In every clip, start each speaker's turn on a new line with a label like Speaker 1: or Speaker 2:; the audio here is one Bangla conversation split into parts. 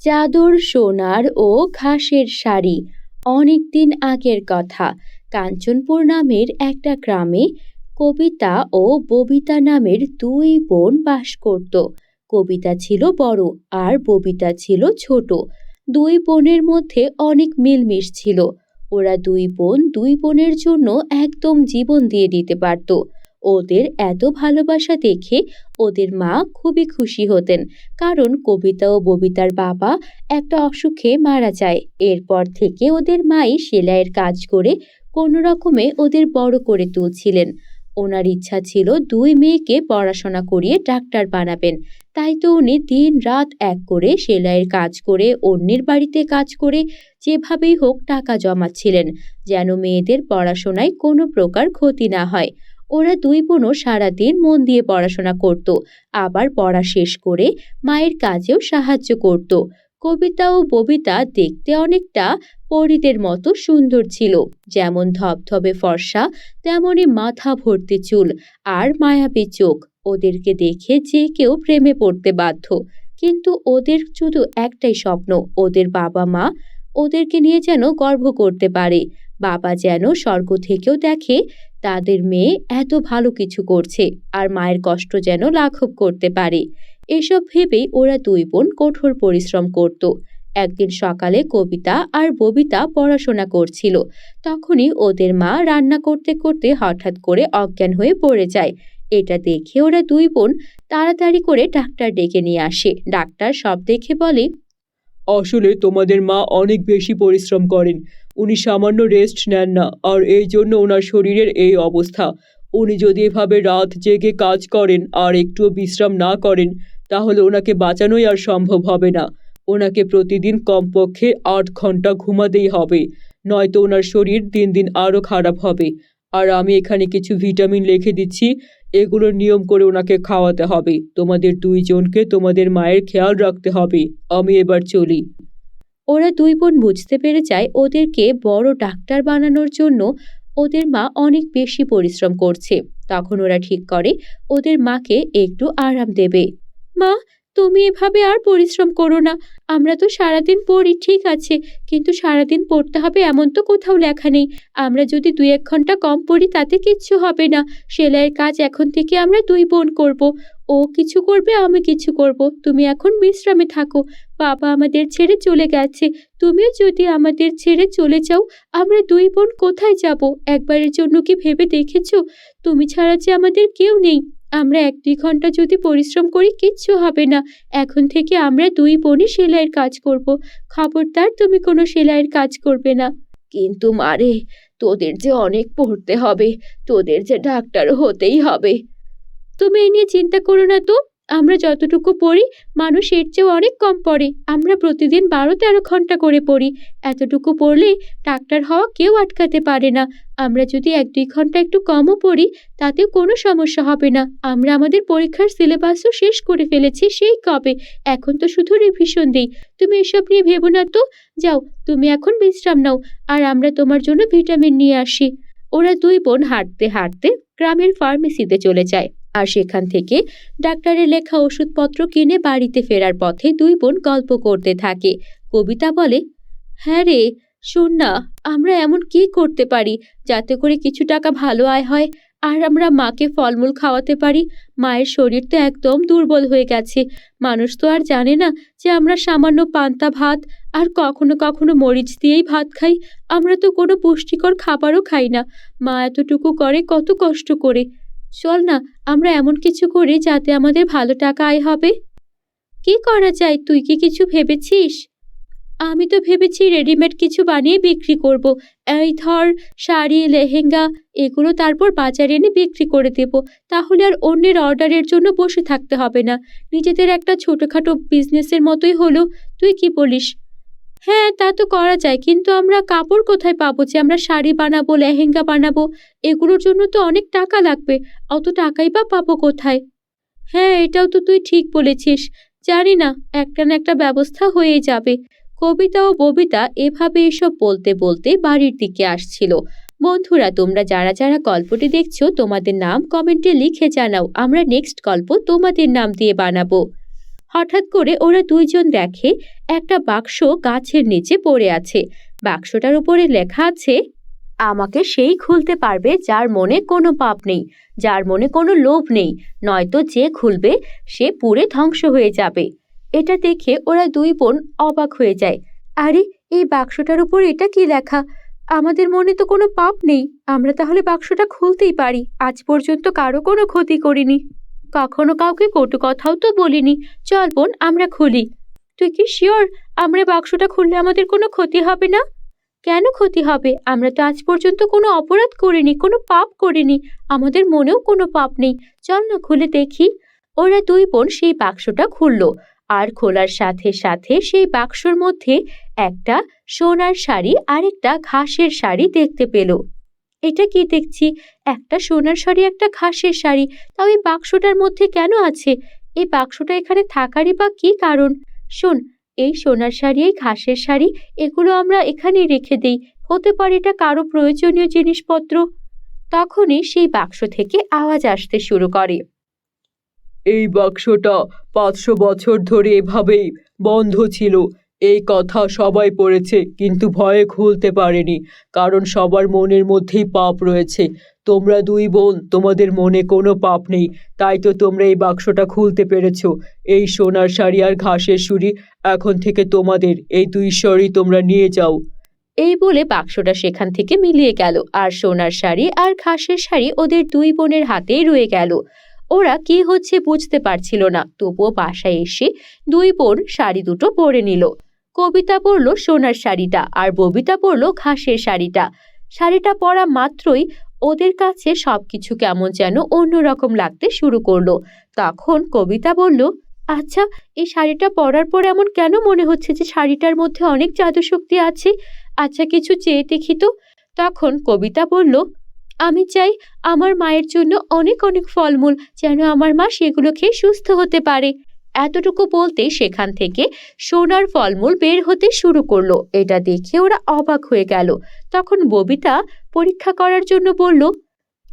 Speaker 1: চাদর, সোনার ও ঘাসের শাড়ি। অনেক দিন আগের কথা। কাঞ্চনপুর নামের একটা গ্রামে কবিতা ও ববিতা নামের দুই বোন বাস করত। কবিতা ছিল বড় আর ববিতা ছিল ছোট। দুই বোনের মধ্যে অনেক মিলমিশ ছিল। ওরা দুই বোন দুই বোনের জন্য একদম জীবন দিয়ে দিতে পারত। ওদের এত ভালোবাসা দেখে ওদের মা খুবই খুশি হতেন, কারণ কবিতা ও ববিতার বাবা একটা অসুখে মারা যায়। এরপর থেকে ওদের মাই সেলাইয়ের কাজ করে কোনো রকমে ওদের বড় করে তুলছিলেন। ওনার ইচ্ছা ছিল দুই মেয়েকে পড়াশোনা করিয়ে ডাক্তার বানাবেন। তাই তো উনি দিন রাত এক করে সেলাইয়ের কাজ করে, অন্যের বাড়িতে কাজ করে যেভাবেই হোক টাকা জমাচ্ছিলেন, যেন মেয়েদের পড়াশোনায় কোনো প্রকার ক্ষতি না হয়। ওরা দুই বোনও সারাদিন মন দিয়ে পড়াশোনা করত, আবার পড়া শেষ করে মায়ের কাজেও সাহায্য করত। কবিতা ও ববিতা দেখতে অনেকটা পরীদের মতো সুন্দর ছিল, যেমন ধবধবে ফর্সা তেমনই মাথা ভর্তি চুল আর মায়াবী চোখ। ওদেরকে দেখে যে কেউ প্রেমে পড়তে বাধ্য। কিন্তু ওদের শুধু একটাই স্বপ্ন, ওদের বাবা মা ওদেরকে নিয়ে যেন গর্ব করতে পারে। বাবা যেন স্বর্গ থেকেও দেখে তাদের মেয়ে এত ভালো কিছু করছে আর মায়ের কষ্ট যেন লাঘব করতে পারে। এসব ভেবেই ওরা দুই বোন কঠোর পরিশ্রম করত। একদিন সকালে কবিতা আর ববিতা পড়াশোনা করছিল। তখনই ওদের মা রান্না করতে করতে হঠাৎ করে অজ্ঞান হয়ে পড়ে যায়। এটা দেখে ওরা দুই বোন তাড়াতাড়ি করে ডাক্তার ডেকে নিয়ে আসে। ডাক্তার সব দেখে বলে,
Speaker 2: আসলে তোমাদের মা অনেক বেশি পরিশ্রম করেন। উনি সামান্য রেস্ট নেন না, আর এই জন্য ওনার শরীরের এই অবস্থা। উনি যদি এভাবে রাত জেগে কাজ করেন আর একটুও বিশ্রাম না করেন, তাহলে ওনাকে বাঁচানোই আর সম্ভব হবে না। ওনাকে প্রতিদিন কমপক্ষে আট ঘণ্টা ঘুমাতেই হবে, নয়তো ওনার শরীর দিন দিন আরও খারাপ হবে। আর আমি এখানে কিছু ভিটামিন লিখে দিচ্ছি, এগুলোর নিয়ম করে ওনাকে খাওয়াতে হবে। তোমাদের দুইজনকে তোমাদের মায়ের খেয়াল রাখতে হবে। আমি এবার চলি।
Speaker 1: ওরা দুই বোন বুঝতে পেরে যায় ওদেরকে বড় ডাক্তার বানানোর জন্য ওদের মা অনেক বেশি পরিশ্রম করছে। তখন ওরা ঠিক করে ওদের মাকে একটু আরাম দেবে। মা, তুমি এভাবে আর পরিশ্রম করো না। আমরা তো সারাদিন পড়ি, ঠিক আছে। কিন্তু সারাদিন পড়তে হবে এমন তো কোথাও লেখা নেই। আমরা যদি দুই এক ঘণ্টা কম পড়ি তাতে কিচ্ছু হবে না। সেলাইয়ের কাজ এখন থেকে আমরা দুই বোন করব। ও কিছু করবে, আমি কিছু করব। তুমি এখন বিশ্রামে থাকো। বাবা আমাদের ছেড়ে চলে গেছে। তুমিও যদি আমাদের ছেড়ে চলে যাও, আমরা দুই বোন কোথায় যাব? একবারের জন্য কি ভেবে দেখেছ? তুমি ছাড়া যে আমাদের কেউ নেই। আমরা এক দুই ঘণ্টা যদি পরিশ্রম করি, কিচ্ছু হবে না। এখন থেকে আমরা দুই বোনই সেলাইয়ের কাজ করব। খবরদার, তুমি কোনো সেলাইয়ের কাজ করবে না। কিন্তু মারে তোদের যে অনেক পড়তে হবে, তোদের যে ডাক্তার হতেই হবে। তুমি এই নিয়ে চিন্তা করো না তো। আমরা যতটুকু পড়ি মানুষ এর চেয়েও অনেক কম পড়ে। আমরা প্রতিদিন বারো তেরো ঘণ্টা করে পড়ি। এতটুকু পড়লে ডাক্তার হওয়া কেউ আটকাতে পারে না। আমরা যদি এক দুই ঘণ্টা একটু কমও পড়ি, তাতে কোনো সমস্যা হবে না। আমরা আমাদের পরীক্ষার সিলেবাসও শেষ করে ফেলেছি, সেই কবে? এখন তো শুধু রিভিশন দিই। তুমি এসব নিয়ে ভেবো না তো। যাও, তুমি এখন বিশ্রাম নাও, আর আমরা তোমার জন্য ভিটামিন নিয়ে আসি। ওরা দুই বোন হাঁটতে হাঁটতে গ্রামের ফার্মেসিতে চলে যায়। আর সেখান থেকে ডাক্তারের লেখা ওষুধপত্র কিনে বাড়িতে ফেরার পথে দুই বোন গল্প করতে থাকে। কবিতা বলে হ্যাঁ রে, শোন না, আমরা এমন কি করতে পারি যাতে করে কিছু টাকা ভালো আয় হয়? আর আমরা মাকে ফলমূল খাওয়াতে পারি? মায়ের শরীর তো একদম দুর্বল হয়ে গেছে। মানুষ তো আর জানে না যে আমরা সামান্য পান্তা ভাত আর কখনো কখনো মরিচ দিয়েই ভাত খাই। আমরা তো কোনো পুষ্টিকর খাবারও খাই না। মা এতটুকু করে কত কষ্ট করে। চল না, আমরা এমন কিছু করি যাতে আমাদের ভালো টাকা আয় হবে। কি করা যায়? তুই কি কিছু ভেবেছিস? আমি তো ভেবেছি রেডিমেড কিছু বানিয়ে বিক্রি করব। এই ধর, শাড়ি, লেহেঙ্গা, এগুলো তারপর বাজারে এনে বিক্রি করে দেব। তাহলে আর অন্যের অর্ডারের জন্য বসে থাকতে হবে না। নিজেদের একটা ছোটোখাটো বিজনেসের মতোই হলো। তুই কি বলিস? হ্যাঁ তা তো করা যায়। কিন্তু আমরা কাপড় কোথায় পাবো যে আমরা শাড়ি বানাবো, লেহেঙ্গা বানাবো? এগুলোর জন্য তো অনেক টাকা লাগবে। অত টাকাই বা পাবো কোথায়? হ্যাঁ এটাও তো তুই ঠিক বলেছিস। জানি না, একটা না একটা ব্যবস্থা হয়ে যাবে। কবিতা ও ববিতা এভাবে এসব বলতে বলতে বাড়ির দিকে আসছিল। বন্ধুরা, তোমরা যারা যারা গল্পটি দেখছ, তোমাদের নাম কমেন্টে লিখে জানাও। আমরা নেক্সট গল্প তোমাদের নাম দিয়ে বানাবো। হঠাৎ করে ওরা দুইজন দেখে একটা বাক্স গাছের নিচে পড়ে আছে। বাক্সটার উপরে লেখা আছে, আমাকে সেই খুলতে পারবে যার মনে কোনো পাপ নেই, যার মনে কোনো লোভ নেই, নয়তো যে খুলবে, সে পুড়ে ধ্বংস হয়ে যাবে। এটা দেখে ওরা দুই বোন অবাক হয়ে যায়। আরে, এই বাক্সটার উপর এটা কি লেখা? আমাদের মনে তো কোনো পাপ নেই, আমরা তাহলে বাক্সটা খুলতেই পারি। আজ পর্যন্ত কারও কোনো ক্ষতি করিনি। কখনো কাউকে কটু কথাও তো বলিনি। চল বোন, আমরা খুলি। তুই কি শিওর আমরা বাক্সটা খুললে আমাদের কোনো ক্ষতি হবে না? কেন ক্ষতি হবে? আমরা তো আজ পর্যন্ত কোনো অপরাধ করিনি, কোনো পাপ করিনি। আমাদের মনেও কোনো পাপ নেই। চল না খুলে দেখি। ওরা দুই বোন সেই বাক্সটা খুলল। আর খোলার সাথে সাথে সেই বাক্সর মধ্যে একটা সোনার শাড়ি আর একটা ঘাসের শাড়ি দেখতে পেল। এটা কি দেখছি? একটা সোনার শাড়ি, একটা ঘাসের শাড়ি। তাও এই বাক্সটার মধ্যে কেন আছে? এই বাক্সটা এখানে থাকারই বা কি কারণ? শোন, এই সোনার শাড়ি, এই ঘাসের শাড়ি, এগুলো আমরা এখানেই রেখে দেই। হতে পারে এটা কারও প্রয়োজনীয় জিনিসপত্র। তখনই সেই বাক্স থেকে আওয়াজ আসতে শুরু করে।
Speaker 2: এই বাক্সটা পাঁচশো বছর ধরে এভাবেই বন্ধ ছিল। এই কথা সবাই পড়েছে, কিন্তু ভয়ে খুলতে পারেনি, কারণ সবার মনের মধ্যেই পাপ রয়েছে। তোমরা দুই বোন, তোমাদের মনে কোনো পাপ নেই, তাই তো তোমরা এই বাক্সটা খুলতে পেরেছ। এই সোনার শাড়ি আর ঘাসের সুরি এখন থেকে তোমাদের, এই দুই ঈশ্বরই তোমরা নিয়ে যাও।
Speaker 1: এই বলে বাক্সটা সেখান থেকে মিলিয়ে গেল, আর সোনার শাড়ি আর ঘাসের শাড়ি ওদের দুই বোনের হাতেই রয়ে গেল। ওরা কি হচ্ছে বুঝতে পারছিল না, তবুও বাসায় এসে দুই বোন শাড়ি দুটো পরে নিল। কবিতা পরলো সোনার শাড়িটা আর ববিতা পরলো ঘাসের শাড়িটা। শাড়িটা পরা মাত্রই ওদের কাছে সবকিছু কেমন যেন অন্যরকম লাগতে শুরু করল। তখন কবিতা বলল আচ্ছা এই শাড়িটা পরার পর এমন কেন মনে হচ্ছে যে শাড়িটার মধ্যে অনেক জাদুশক্তি আছে? আচ্ছা কিছু চেয়ে দেখি তো। তখন কবিতা বলল, আমি চাই আমার মায়ের জন্য অনেক অনেক ফলমূল যেন আমার মা সেগুলো খেয়ে সুস্থ হতে পারে। এতটুকু বলতে সেখান থেকে সোনার ফলমূল বের হতে শুরু করল। এটা দেখে ওরা অবাক হয়ে গেল। তখন ববিতা পরীক্ষা করার জন্য বলল,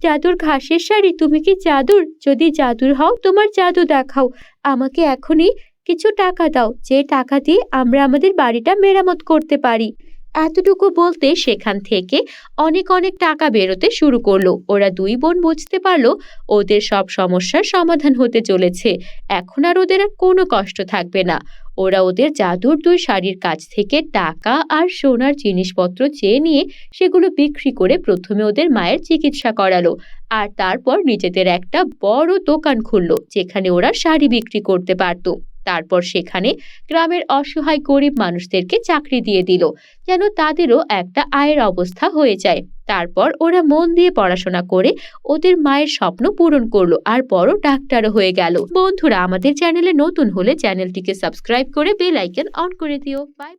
Speaker 1: জাদুর ঘাসের শাড়ি, তুমি কি জাদুর? যদি জাদুর হও, তোমার জাদু দেখাও। আমাকে এখনই কিছু টাকা দাও। যে টাকা দিয়ে আমরা আমাদের বাড়িটা মেরামত করতে পারি। এতটুকু বলতে সেখান থেকে অনেক অনেক টাকা বেরোতে শুরু করল। ওরা দুই বোন বুঝতে পারল ওদের সব সমস্যার সমাধান হতে চলেছে। এখন আর ওদের আর কোনো কষ্ট থাকবে না। ওরা ওদের জাদুর দুই শাড়ির কাছ থেকে টাকা আর সোনার জিনিসপত্র চেয়ে নিয়ে সেগুলো বিক্রি করে প্রথমে ওদের মায়ের চিকিৎসা করালো। আর তারপর নিজেদের একটা বড় দোকান খুললো, যেখানে ওরা শাড়ি বিক্রি করতে পারতো। তারপর সেখানে গ্রামের অসহায় গরিব মানুষদেরকে চাকরি দিয়ে দিল, যেন তাদেরও একটা আয়ের অবস্থা হয়ে যায়। তারপর ওরা মন দিয়ে পড়াশোনা করে ওদের মায়ের স্বপ্ন পূরণ করল আর বড় ডাক্তারও হয়ে গেল। বন্ধুরা, আমাদের চ্যানেলে নতুন হলে চ্যানেলটিকে সাবস্ক্রাইব করে বেল আইকন অন করে দিও। বাই